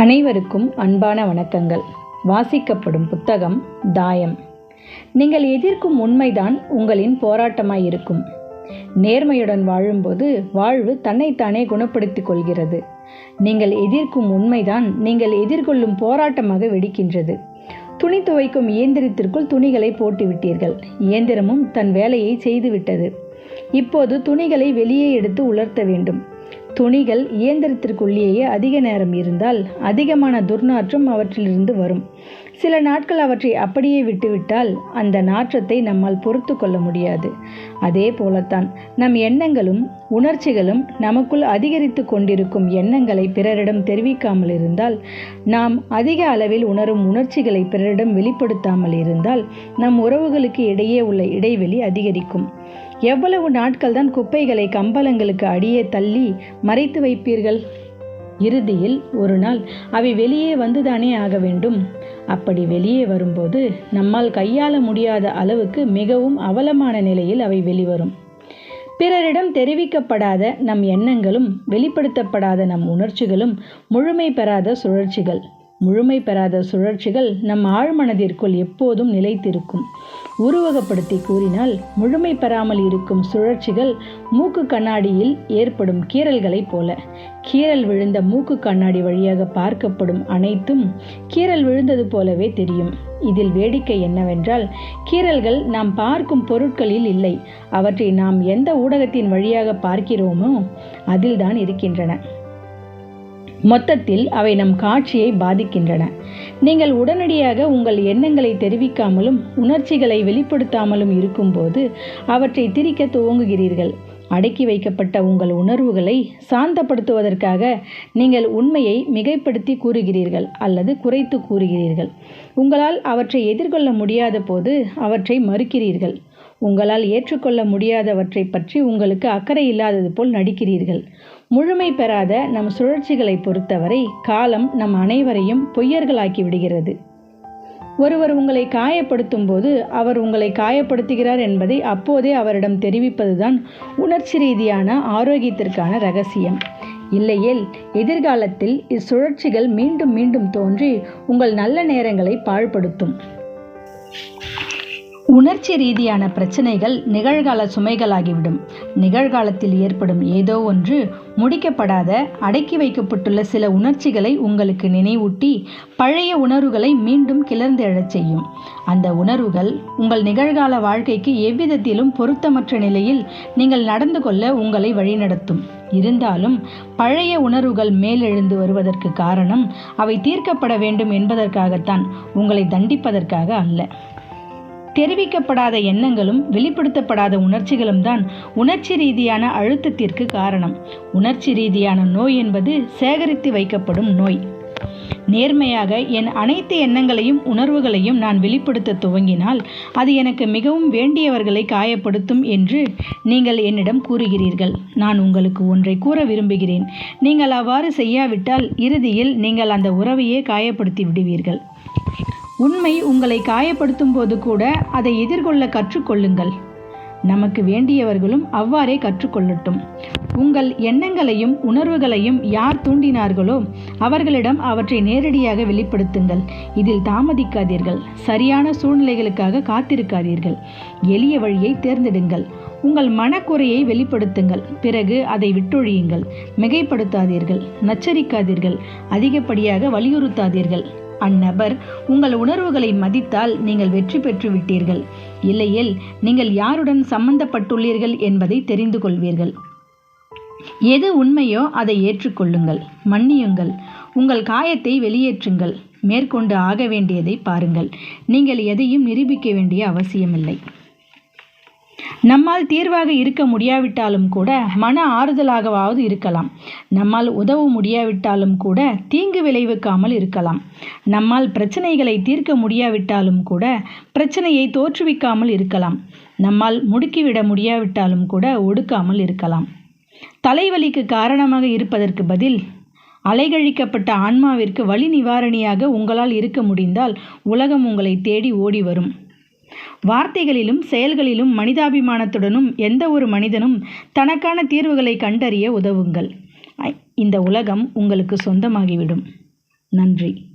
அனைவருக்கும் அன்பான வணக்கங்கள். வாசிக்கப்படும் புத்தகம் தாயம். நீங்கள் எதிர்க்கும் உண்மைதான் உங்களின் போராட்டமாய் இருக்கும். நேர்மையுடன் வாழும்போது வாழ்வு தன்னைத்தானே குணப்படுத்திக் கொள்கிறது. நீங்கள் எதிர்க்கும் உண்மைதான் நீங்கள் எதிர்கொள்ளும் போராட்டமாக வெடிக்கின்றது. துணி துவைக்கும் இயந்திரத்திற்குள் துணிகளை போட்டுவிட்டீர்கள். இயந்திரமும் தன் வேலையை செய்துவிட்டது. இப்போது துணிகளை வெளியே எடுத்து உலர்த்த வேண்டும். துணிகள் இயந்திரத்திற்குள்ளேயே அதிக நேரம் இருந்தால் அதிகமான துர்நாற்றம் அவற்றிலிருந்து வரும். சில நாட்கள் அவற்றை அப்படியே விட்டுவிட்டால் அந்த நாற்றத்தை நம்மால் பொறுத்து கொள்ள முடியாது. அதே போலத்தான் நம் எண்ணங்களும் உணர்ச்சிகளும் நமக்குள் அதிகரித்து கொண்டிருக்கும் எண்ணங்களை பிறரிடம் தெரிவிக்காமல் இருந்தால் நாம் அதிக அளவில் உணரும் உணர்ச்சிகளை பிறரிடம் வெளிப்படுத்தாமல் இருந்தால் நம் உறவுகளுக்கு இடையே உள்ள இடைவெளி அதிகரிக்கும். எவ்வளவு நாட்கள் தான் குப்பைகளை கம்பளங்களுக்கு அடியே தள்ளி மறைத்து வைப்பீர்கள்? இறுதியில் ஒரு நாள் அவை வெளியே வந்துதானே ஆக வேண்டும். அப்படி வெளியே வரும்போது நம்மால் கையாள முடியாத அளவுக்கு மிகவும் அவலமான நிலையில் அவை வெளிவரும். பிறரிடம் தெரிவிக்கப்படாத நம் எண்ணங்களும் வெளிப்படுத்தப்படாத நம் உணர்ச்சிகளும் முழுமை பெறாத சுழற்சிகள். முழுமை பெறாத சுழற்சிகள் நம் ஆழ்மனதிற்குள் எப்போதும் நிலைத்திருக்கும். உருவகப்படுத்தி கூறினால் முழுமை பெறாமல் இருக்கும் சுழற்சிகள் மூக்கு கண்ணாடியில் ஏற்படும் கீறல்களைப் போல. கீறல் விழுந்த மூக்கு கண்ணாடி வழியாக பார்க்கப்படும் அனைத்தும் கீறல் விழுந்தது போலவே தெரியும். இதில் வேடிக்கை என்னவென்றால் கீறல்கள் நாம் பார்க்கும் பொருட்களில் இல்லை. அவற்றை நாம் எந்த ஊடகத்தின் வழியாக பார்க்கிறோமோ அதில்தான் இருக்கின்றன. மொத்தத்தில் அவை நம் காட்சியை பாதிக்கின்றன. நீங்கள் உடனடியாக உங்கள் எண்ணங்களை தெரிவிக்காமலும் உணர்ச்சிகளை வெளிப்படுத்தாமலும் இருக்கும்போது அவற்றை திரிக்க துவங்குகிறீர்கள். அடக்கி வைக்கப்பட்ட உங்கள் உணர்வுகளை சாந்தப்படுத்துவதற்காக நீங்கள் உண்மையை மிகைப்படுத்தி கூறுகிறீர்கள் அல்லது குறைத்து கூறுகிறீர்கள். உங்களால் அவற்றை எதிர்கொள்ள முடியாத போது அவற்றை மறுக்கிறீர்கள். உங்களால் ஏற்றுக்கொள்ள முடியாதவற்றை பற்றி உங்களுக்கு அக்கறை இல்லாதது போல் நடிக்கிறீர்கள். முழுமை பெறாத நம் சுழற்சிகளை பொறுத்தவரை காலம் நம் அனைவரையும் பொய்யர்களாக்கி விடுகிறது. ஒருவர் உங்களை காயப்படுத்தும் போது அவர் உங்களை காயப்படுத்துகிறார் என்பதை அப்போதே அவரிடம் தெரிவிப்பதுதான் உணர்ச்சி ரீதியான ஆரோக்கியத்திற்கான ரகசியம். இல்லையேல் எதிர்காலத்தில் இச்சுழற்சிகள் மீண்டும் மீண்டும் தோன்றி உங்கள் நல்ல நேரங்களை பாழ்படுத்தும். உணர்ச்சி ரீதியான பிரச்சனைகள் நிகழ்கால சுமைகளாகிவிடும். நிகழ்காலத்தில் ஏற்படும் ஏதோ ஒன்று முடிக்கப்படாத அடக்கி வைக்கப்பட்டுள்ள சில உணர்ச்சிகளை உங்களுக்கு நினைவூட்டி பழைய உணர்வுகளை மீண்டும் கிளர்ந்து எழச் செய்யும். அந்த உணர்வுகள் உங்கள் நிகழ்கால வாழ்க்கைக்கு எவ்விதத்திலும் பொருத்தமற்ற நிலையில் நீங்கள் நடந்து கொள்ள உங்களை வழிநடத்தும். இருந்தாலும் பழைய உணர்வுகள் மேலெழுந்து வருவதற்கு காரணம் அவை தீர்க்கப்பட வேண்டும் என்பதற்காகத்தான் உங்களை தண்டிப்பதற்காக அல்ல. தெரிவிக்கப்படாத எண்ணங்களும் வெளிப்படுத்தப்படாத உணர்ச்சிகளும் தான் உணர்ச்சி ரீதியான அழுத்தத்திற்கு காரணம். உணர்ச்சி ரீதியான நோய் என்பது சேகரித்து வைக்கப்படும் நோய். நேர்மையாக என் அனைத்து எண்ணங்களையும் உணர்வுகளையும் நான் வெளிப்படுத்த துவங்கினால் அது எனக்கு மிகவும் வேண்டியவர்களை காயப்படுத்தும் என்று நீங்கள் என்னிடம் கூறுகிறீர்கள். நான் உங்களுக்கு ஒன்றை கூற விரும்புகிறேன். நீங்கள் அவ்வாறு செய்யாவிட்டால் இறுதியில் நீங்கள் அந்த உறவையே காயப்படுத்தி விடுவீர்கள். உண்மை உங்களை காயப்படுத்தும் போது கூட அதை எதிர்கொள்ள கற்றுக்கொள்ளுங்கள். நமக்கு வேண்டியவர்களும் அவ்வாறே கற்றுக்கொள்ளட்டும். உங்கள் எண்ணங்களையும் உணர்வுகளையும் யார் தூண்டினார்களோ அவர்களிடம் அவற்றை நேரடியாக வெளிப்படுத்துங்கள். இதில் தாமதிக்காதீர்கள். சரியான சூழ்நிலைகளுக்காக காத்திருக்காதீர்கள். எளிய வழியை தேர்ந்தெடுங்கள். உங்கள் மனக்குறையை வெளிப்படுத்துங்கள். பிறகு அதை விட்டொழியுங்கள். மிகைப்படுத்தாதீர்கள். நச்சரிக்காதீர்கள். அதிகப்படியாக வலியுறுத்தாதீர்கள். அந்நபர் உங்கள் உணர்வுகளை மதித்தால் நீங்கள் வெற்றி பெற்று விட்டீர்கள் இல்லையில் நீங்கள் யாருடன் சம்பந்தப்பட்டுள்ளீர்கள் என்பதை தெரிந்து கொள்வீர்கள் எது உண்மையோ அதை ஏற்றுக்கொள்ளுங்கள். மன்னியுங்கள். உங்கள் காயத்தை வெளியேற்றுங்கள். மேற்கொண்டு ஆக வேண்டியதை பாருங்கள். நீங்கள் எதையும் நிரூபிக்க வேண்டிய அவசியமில்லை. நம்மால் தீர்வாக இருக்க முடியாவிட்டாலும் கூட மன ஆறுதலாகவாவது இருக்கலாம். நம்மால் உதவ முடியாவிட்டாலும் கூட தீங்கு விளைவிக்காமல் இருக்கலாம். நம்மால் பிரச்சனைகளை தீர்க்க முடியாவிட்டாலும் கூட பிரச்சனையை தோற்றுவிக்காமல் இருக்கலாம். நம்மால் முடுக்கிவிட முடியாவிட்டாலும் கூட ஒடுக்காமல் இருக்கலாம். தலைவலிக்கு காரணமாக இருப்பதற்கு பதில் அலைகழிக்கப்பட்ட ஆன்மாவிற்கு வழி நிவாரணியாக உங்களால் இருக்க முடிந்தால் உலகம் உங்களை தேடி ஓடி வரும். வார்த்தைகளிலும் செயல்களிலும் மனிதாபிமானத்துடனும் எந்த ஒரு மனிதனும் தனக்கான தீர்வுகளை கண்டறிய உதவுங்கள். ஐ- இந்த உலகம் உங்களுக்கு சொந்தமாகிவிடும். நன்றி.